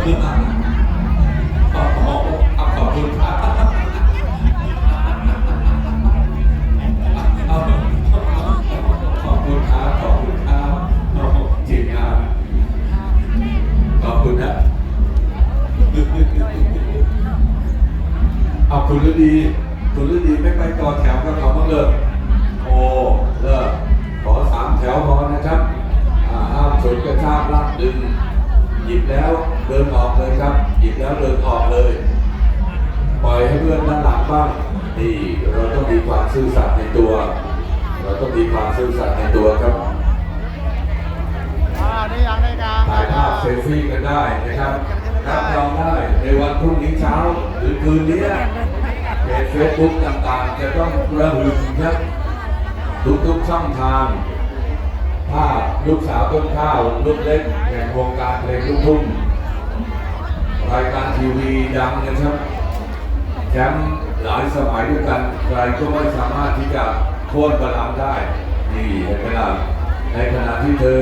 ขอบขอบคุณครับขอบคุณครับขอบคุณครับเอาจริงครับขอบคุณนะเอาคุณฤดีคุณฤดีไม่ไปต่อแถวกับเขาบ้างเลยโอ้เลิกขอสามแถวพอนะครับอ่าห้ามชนกระชากลากดึง ยิบแล้วเดินออกเลยครับ หยิบแล้วเดินออกเลย ปล่อยให้เพื่อนด้านหลังบ้างนี่เราต้องมีความซื่อสัตย์ในตัว เราต้องมีความซื่อสัตย์ในตัวครับอ่านี่ยังได้การถ่ายภาพเซลฟี่กันได้นะครับรับรองได้ในวันพรุ่งนี้เช้าหรือคืนนี้เพจเฟซบุ๊กต่างๆ จะต้องระหึ่มครับทุกๆช่องทางภาพ ลูกสาวต้นข้าว ลูกเล็กแห่งวงการเพลงลูกทุ่งรายการทีวีดังนะครับแชมป์หลายสมัยด้วยกันใครก็ไม่สามารถที่จะโค่นบัลลังก์ได้ นี่เห็นไหมล่ะในขณะที่เธอ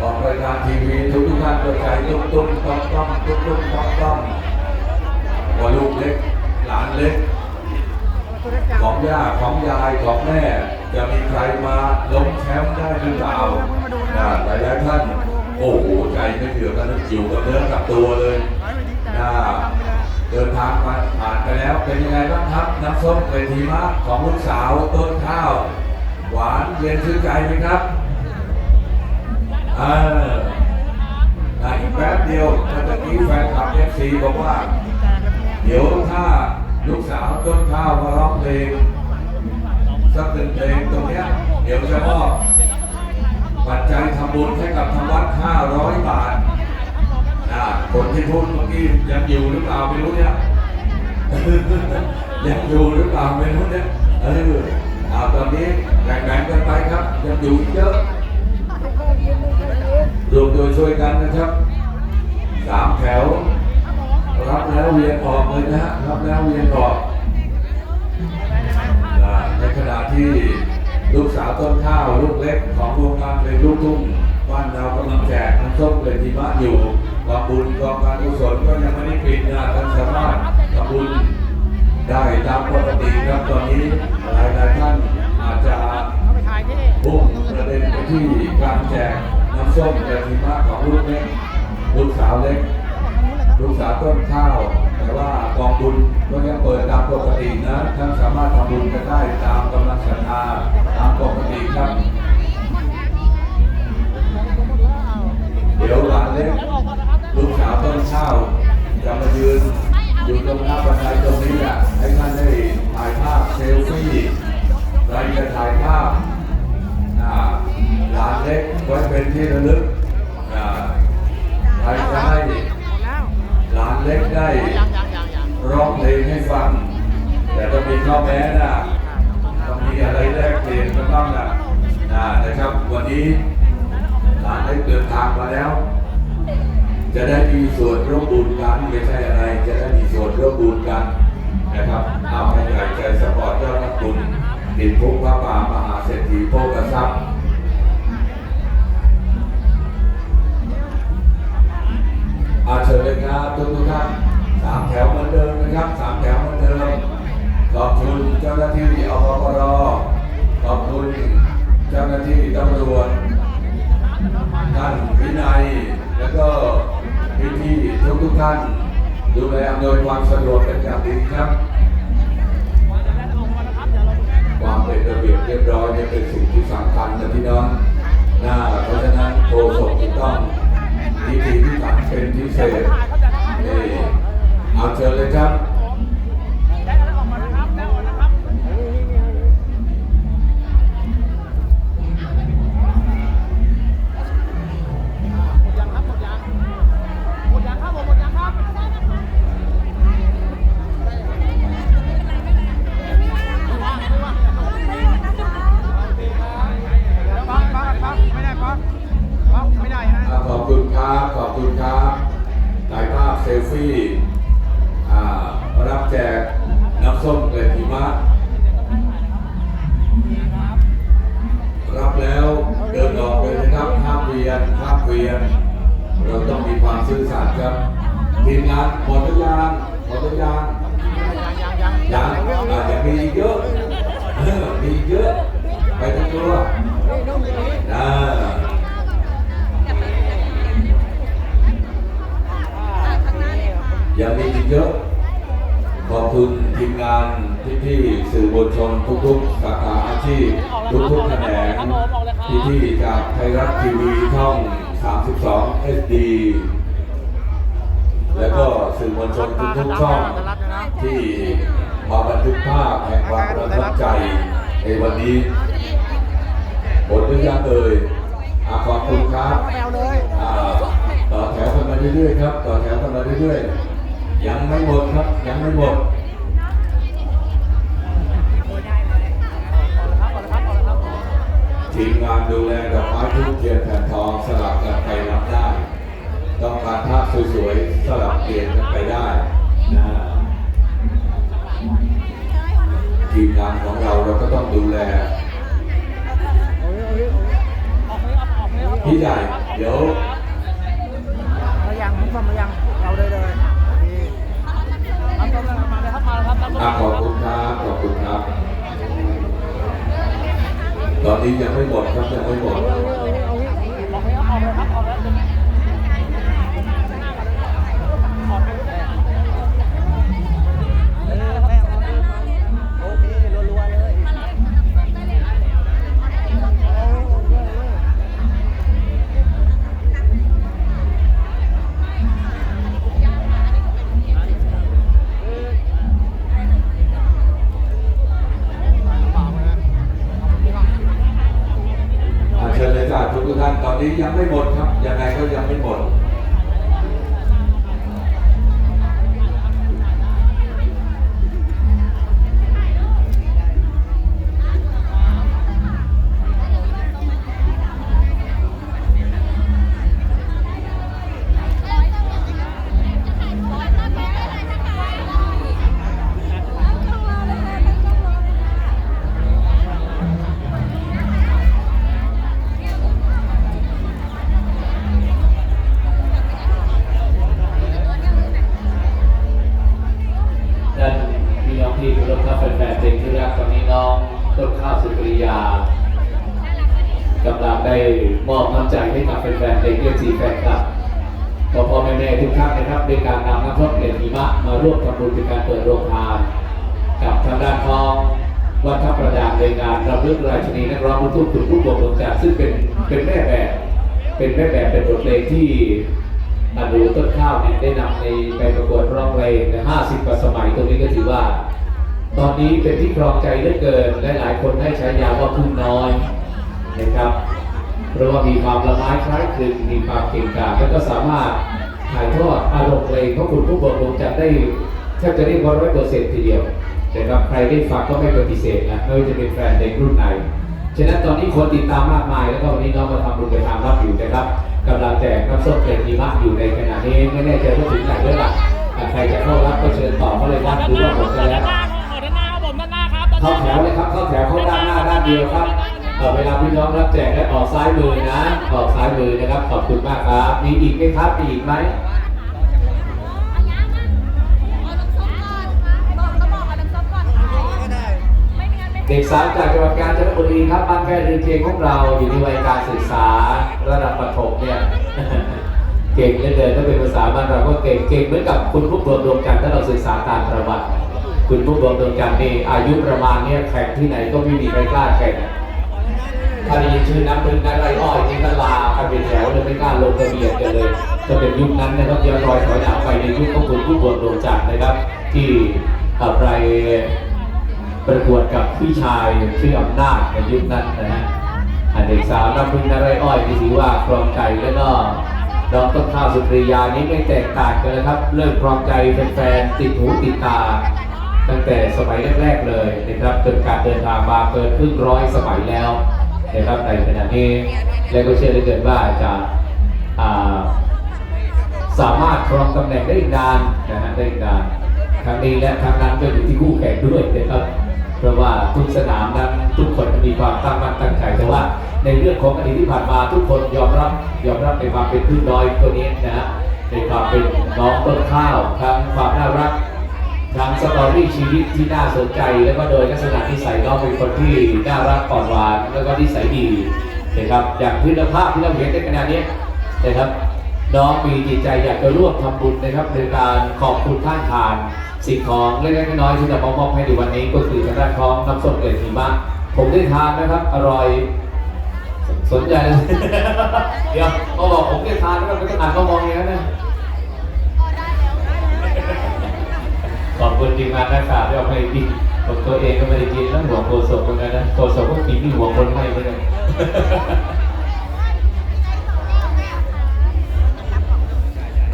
ออกรายการทีวีทุกทุกท่านก็ใจตุ้มตุ้มต้องต้องตุ้มตุ้มต้องต้องว่าลูกเล็ก หลานเล็ก ของย่าของยายของแม่ จะมีใครมาล้มแชมป์ได้หรือเปล่านะหลายหลายๆท่าน โอ้โหใจไม่เถื่อกันอยู่กับเนื้อกับตัวเลยนะเดินทางมาผ่านไปแล้วเป็นยังไงบ้างครับ น้ำส้มเวทีมะของลูกสาวต้นข้าว หวานเย็นชื่นใจไหมครับเอออะอีกแป๊บเดียวเมื่อกี้แฟนคลับเอฟซีบอกว่า เดี๋ยวถ้าลูกสาว ต้นข้าวมาร้องเพลงสักหนึ่งเพลงตรงเนี้ยเดี๋ยวจะมอบปัจจัยทำบุญให้กับทางวัด 500 บาทนะคนที่พูดเมื่อกี้ยังอยู่หรือเปล่าไม่รู้เนี่ยยังอยู่หรือเปล่าไม่รู้เนี่ยเออเอาตอนนี้แบ่งๆกันไปครับ ยังอยู่เยอะรวมตัวช่วยกันนะครับสามแถว รับแล้วเวียนออกเลยนะฮะรับแล้วเวียนออกอ่า ในขณะที่ลูกสาวต้นข้าวลูกเล็กของวงการเพลงลูกทุ่งบ้านเรากำลังแจกน้ำส้มเป็นทีมะอยู่กองบุญกองการกุศลก็ยังไม่ได้ปิดนะท่านสามารถทำบุญได้ตามปกติครับตอนนี้หลายหลายๆท่านอาจจะพุ่งประเด็นไปที่การแจกน้ำส้มเป็นทีมะของลูกเล็กลูกสาวเล็ก ลูกสาวต้นข้าว แต่ว่ากองบุญก็ยังเปิดตามปกตินะท่านสามารถทำบุญกันได้ตามกำลังศรัทธาตามปกติครับ เดี๋ยวหลานเล็กลูกสาวต้นข้าวจะมายืนอยู่ตรงหน้าบันไดตรงนี้อะให้ท่านได้ถ่ายภาพเซลฟี่ใครจะถ่ายภาพหลานเล็กไว้เป็นที่ระลึก เล็กได้ยังยังยังยังร้องเพลงให้ฟัง แต่ต้องมีข้อแม้นะต้องมีอะไรแลกเปลี่ยนกันบ้างนะนะนะครับวันนี้หลานได้เดินทางมาแล้ว จะได้มีส่วนร่วมบุญกันไม่ใช่อะไร จะได้มีส่วนร่วมบุญกันนะครับเอาให้ใหญ่ใจสปอร์ตยอดนักบุญติดพุกพระป่ามหาเศรษฐีโภกทรัพย์ เรียบร้อยเนี่ยเป็นสิ่งที่สำคัญนะพี่น้องนะเพราะฉะนั้นโฆษกที่ต้องดีทีที่ถันเป็นพิเศษนี่เอาเชิญเลยครับ ทีมงานหมดหรือยังหมดหรือยังยังยังยังยังอะยังมีอีกเยอะเออมีอีกเยอะ ไปทั้งตัวอ่ายังมีอีกเยอะ ขอบคุณทีมงานพี่ๆสื่อมวลชนทุกๆสาขาอาชีพทุกๆแขนงพี่ๆจากไทยรัฐทีวีช่อง 32 SD แล้วก็สื่อมวลชนทุกๆช่องที่มาบันทึกภาพแห่งความประทับใจในวันนี้หมดหรือยังเอ่ยอาขอบคุณครับต่อแถวกันมาเรื่อยๆครับ ต่อแถวกันมาเรื่อยๆ ยังไม่หมดครับ ยังไม่หมดทีมงานดูแลดอกไม้ทุกเทียนแผ่นทองสลับกัน ต้องการภาพสวยๆสลับเปลี่ยนกันไปได้นะทีมงานของเราเราก็ต้องดูแลพี่ใหญ่เดี๋ยวมายังมุกมายังเราเลยเลยดีทำต้มเลยมาเลยครับขอบคุณครับขอบคุณครับ ตอนนี้ยังไม่หมดครับยังไม่หมด พ่อพ่อแม่แม่ทุกท่านนะครับในการนำน้ำพระเปลี่ยนหิมะมาร่วมทำบุญในการเปิดโรงทาน กับทางด้านของวัดทับประดาในงานรำลึกราชินีนักร้องลูกทุ่งคุณผู้บวงดวงจันทร์ซึ่งเป็นเป็นแม่แบบ เป็นแม่แบบเป็นบทเพลงที่อาดูต้นข้าวเนี่ยได้นำในไปประกวดร้องเพลงใน50กว่าสมัยตรงนี้ก็ถือว่า ตอนนี้เป็นที่ครองใจเหลือเกินและหลายคนให้ใช้ยาว่าพึ่งน้อยนะครับเพราะว่ามีความละไม้คล้ายคลึงมีความเก่งกาจแล้วก็สามารถ ถ่ายทอดอารมณ์เพลงของคุณผู้บริโภคจะได้แทบจะเรียกว่าร้อยเปอร์เซ็นต์ทีเดียวนะครับใครได้ฟังก็ไม่ปฏิเสธนะไม่ว่าจะเป็นแฟนเด็กรุ่นไหนฉะนั้นตอนนี้คนติดตามมากมายแล้วก็วันนี้น้องมาทำบุญกับทางรับอยู่นะครับกำลังแจกน้ำส้มเกล็ดหิมะอยู่ในขณะนี้ไม่แน่ใจว่าถึงไหนด้วยล่ะอะใครจะเข้ารับก็เชิญต่อมาเลยนะหรือว่าผมจะแล้วด้านหน้าครับผมด้านหน้าครับเข้าแถวเลยครับเข้าแถวเข้าด้านหน้าด้านเดียวครับ เออเวลาพี่น้องรับแจกได้ออกซ้ายมือนะ ออกซ้ายมือนะครับ ขอบคุณมากครับ มีอีกไหมครับมีอีกไหมเด็กสาวจากจังหวัดกาญจนบุรีครับบ้านแพทย์เรือนเคียงของเราอยู่ในวัยการศึกษาระดับประถมเนี่ยเก่งเหลือเกินถ้าเป็นภาษาบ้านเราก็เก่งเก่งเหมือนกับคุณผู้รวมดวงจันทร์ถ้าเราศึกษาตามประวัติ คุณผู้รวมดวงจันทร์นี่อายุประมาณเนี้ยแข่งที่ไหนก็ไม่มีใครกล้าแข่ง ถ้าได้ยินชื่อน้ำพึ่งน้ำไรอ้อยนี่ก็ลากันเป็นแถวเลยไม่กล้าลงทะเบียนกันเลย จะเป็นยุคนั้นนะครับย้อนรอยถอยหลังไปในยุคของคุณผู้รวมดวงจันทร์นะครับ ที่ไปประกวดกับพี่ชายชื่ออำนาจในยุคนั้นนะฮะอันเด็กสาวน้ำพึ่งนาไรอ้อยที่ถือว่าครองใจแล้วก็น้องต้นข้าวสุปริยานี้ไม่แตกต่างกันนะครับ เริ่มครองใจแฟนๆติดหูติดตาตั้งแต่สมัยแรก ๆ เลยนะครับจนการเดินทางมาเกินครึ่งร้อยสมัยแล้ว นะครับในขณะนี้และก็เชื่อได้เกินว่าจะาสามารถครองตำแหน่งได้อีกนานนะฮะได้อีกนานครั้งนี้และครั้งนั้นก็อยู่ที่คู่แข่งด้วยนะครับเพราะว่าทุกสนามนั้นทุกคนมีความตั้งมั่นตั้งใจแต่ว่าในเรื่องของอดีตที่ผ่านมาทุกคนยอมรับยอมรับในความเป็นพึ่งน้อยตัวนี้นะฮะในความเป็นน้องต้นข้าวทั้งความน่ารัก ทั้งสตอรี่ชีวิตที่น่าสนใจ แล้วก็โดยลักษณะนิสัยน้องเป็นคนที่น่ารักอ่อนหวานแล้วก็นิสัยดีนะครับอย่างพื้นภาพที่เราเห็นในขณะนี้นะครับน้องมีจิตใจอยากจะร่วมทำบุญนะครับในการขอบคุณท่านทาน สิ่งของเล็กๆน้อยๆที่จะมามอบให้ในวันนี้ก็คือทางด้านของน้ำส้มเกล็ดหิมะผมได้ทานนะครับ อร่อยสนใจเดี๋ยวเขาบอกผมได้ทานแล้วไม่ต้องอ่านเขามองอย่าง อบคุณทีมงานนะครับที่เอาให้กินผมตัวเองก็ไม่ได้กินแล้วห่วโกศกเหมือนกันนะโกศกก็กินที่ห่วคนให้เหมือนกัน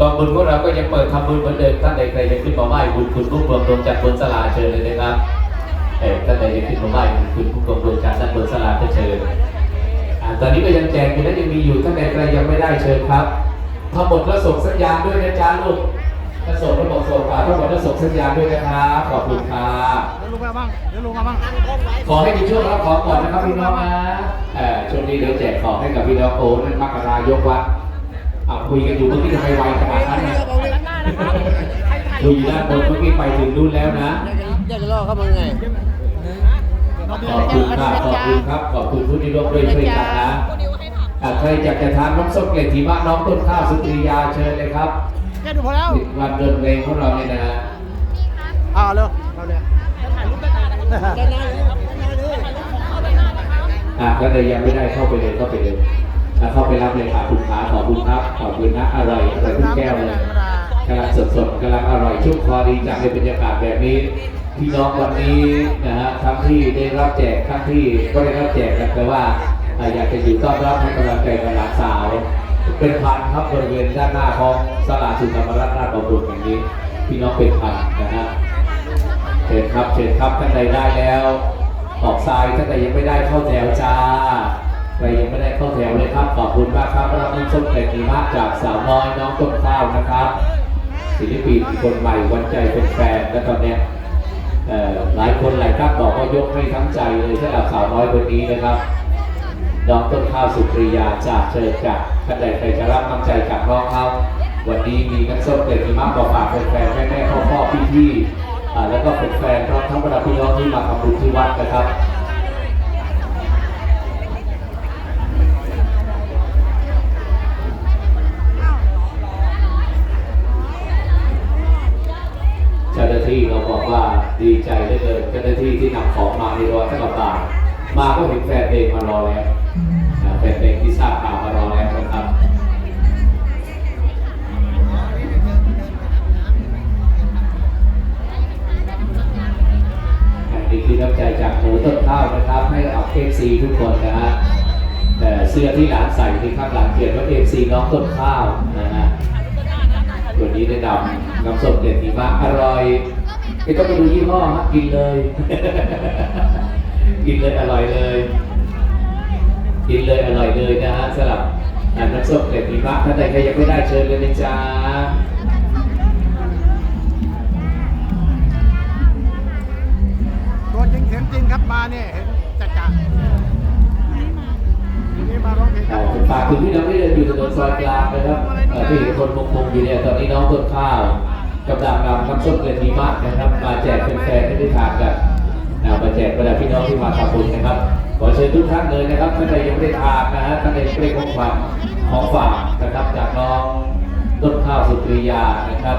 กองบุญพวกเราก็ยังเปิดทำบุญเหมือนเดิมท่านใดใครจะขึ้นมาไหว้บุญคุณผู้รวมดวงจากบนสลาเชิญเลยนะครับเออท่านใดจะขึ้นมาไหว้บุญคุณผู้รวมดวงจากด้านบนสลาก็เชิญอ่าตอนนี้ก็ยังแจกอยู่นะยังมีอยู่ท่านใดใครยังไม่ได้เชิญครับทั้งหมดแล้วส่งสัญญาณด้วยนะจ๊ะลูก ถ้าส่งระบบส่งฝาทั้งหมดแล้วส่งสัญญาณด้วยนะครับขอบคุณครับเดี๋ยวลงมาบ้างเดี๋ยวลงมาบ้างขอให้มีช่วงรับของก่อนนะครับพี่น้องนะเออช่วงนี้เดี๋ยวแจกของให้กับพี่น้องโอ้นั่นมักรายกวัดอ่าคุยกันอยู่เมื่อกี้ทำไมไวขนาดนั้นนะคุยด้านบนเมื่อกี้ไปถึงนู่นแล้วนะอยากจะล่อเข้ามาไงขอบคุณครับขอบคุณครับขอบคุณผู้ที่ร่วมด้วยช่วยกันนะอะใครอยากจะทานน้ำส้มเกล็ดหิมะน้องต้นข้าวสุตรียาเชิญเลยครับ แกดูพอแล้ววันเดินเพลงของเราเนี่ยนะฮะอ่าเร็วเราเลยอะก็เลยยังไม่ได้เข้าไปเลยเข้าไปเลยอะเข้าไปรับเลยค่ะคุณขาขอบคุณครับขอบคุณนะอร่อยอร่อยทุกแก้วเลยกำลังสดสดๆกำลังอร่อยชุ่มคอดีจากในบรรยากาศแบบนี้พี่น้องวันนี้นะฮะทั้งที่ได้รับแจกทั้งที่ก็ได้รับแจกกันแต่ว่าอะอยากจะอยู่ต้อนรับให้กำลังใจกับหลานสาว เป็นพันครับบริเวณด้านหน้าของสลาสุธรรมรัตน์ราชบำรุงอย่างนี้ พี่น้องเป็นพันนะฮะเชิญครับเชิญครับท่านใดได้แล้วออกทรายท่านใดยังไม่ได้เข้าแถวจ้าใครยังไม่ได้เข้าแถวเลยครับขอบคุณมากครับรับน้ำส้มแต่ดีมากจากสาวน้อยน้องต้นข้าวนะครับศิลปินคนใหม่วันใจเป็นแฟนและตอนนี้หลายคนหลายท่านบอกว่ายกให้ทั้งใจเลยสำหรับสาวน้อยคนนี้นะครับ น้องต้นข้าวสุปริยาจากเชิญจากท่านใดใครจะรับน้ำใจจากน้องเขาวันนี้มีน้ำส้มเกล็ดหิมะมาฝากแฟนๆแม่ๆพ่อๆพี่ๆอ่แล้วก็เป็นแฟนพร้อมทั้งบรรดาพี่น้องที่มาทำบุญที่วัดนะครับเจ้าหน้าที่เราบอกว่าดีใจเหลือเกินเจ้าหน้าที่ที่นำของมาในร้อยตั้งกับบาทมาก็เห็นแฟนเพลงมารอแล้ว แฟนเพลงที่ทราบข่าวมารอแล้วนะครับอันนี้คือน้ำใจจากหมูต้นข้าวนะครับ ให้เอาเอฟซีทุกคนนะฮะแต่เสื้อที่หลานใส่ที่ข้างหลังเขียนว่าเอฟซีน้องต้นข้าวนะฮะตัวนี้ได้นำน้ำส้มเด็ดดีมากอร่อยไม่ต้องไปดูยี่ห้อฮะกินเลย กินเลยอร่อยเลย กินเลยอร่อยเลยนะฮะสำหรับน้ำส้มเด็ดดีมากถ้าใครยังไม่ได้เชิญเลยนะจ๊ะตัวจริงเสียงจริงครับมาเนี่ยเห็นจัดจ้าทีนี้มาร้องเพลงครับผมฝากถึงพี่น้องที่เดินอยู่ถนนซอยกลางนะครับเอ่อที่เห็นคนมงๆอยู่เนี่ยตอนนี้น้องต้นข้าวกำลังนำน้ำส้มเกลือหิมะนะครับ มาแจกแฟนๆที่ได้ทานกันนะมาแจกบรรดาพี่น้องที่มาทำบุญนะครับข อเชิญทุกท่านเลยนะครับท่านใดยังไม่ได้ทานนะฮะท่านใดยังไม่ได้ของขวัญของฝากนะครับจากน้องต้นข้าวสุปริยานะครับ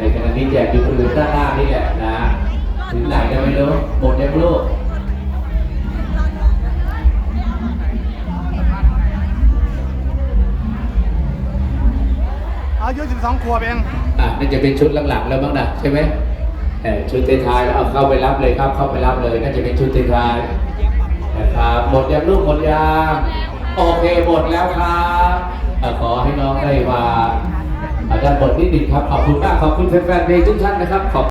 ในขณะนี้แจกอยู่บริเวณด้านหน้านี่แหละนะถึงไหนก็ไม่รู้หมดยังลูกอายุ12ขวบเองอะน่าจะเป็นชุดหลังๆแล้วบ้างนะใช่ไหมเออ ชุดท้ายแล้วเอาเข้าไปรับเลยครับ เข้าไปรับเลยก็จะเป็นชุดท้ายนะครับหมดยังลูกหมดยังโอเคหมดแล้วครับขอให้น้องได้มาอ่าด้านบทนิดหนึ่งครับขอบคุณมากขอบคุณแฟนๆเพลงทุกท่านนะครับขอบ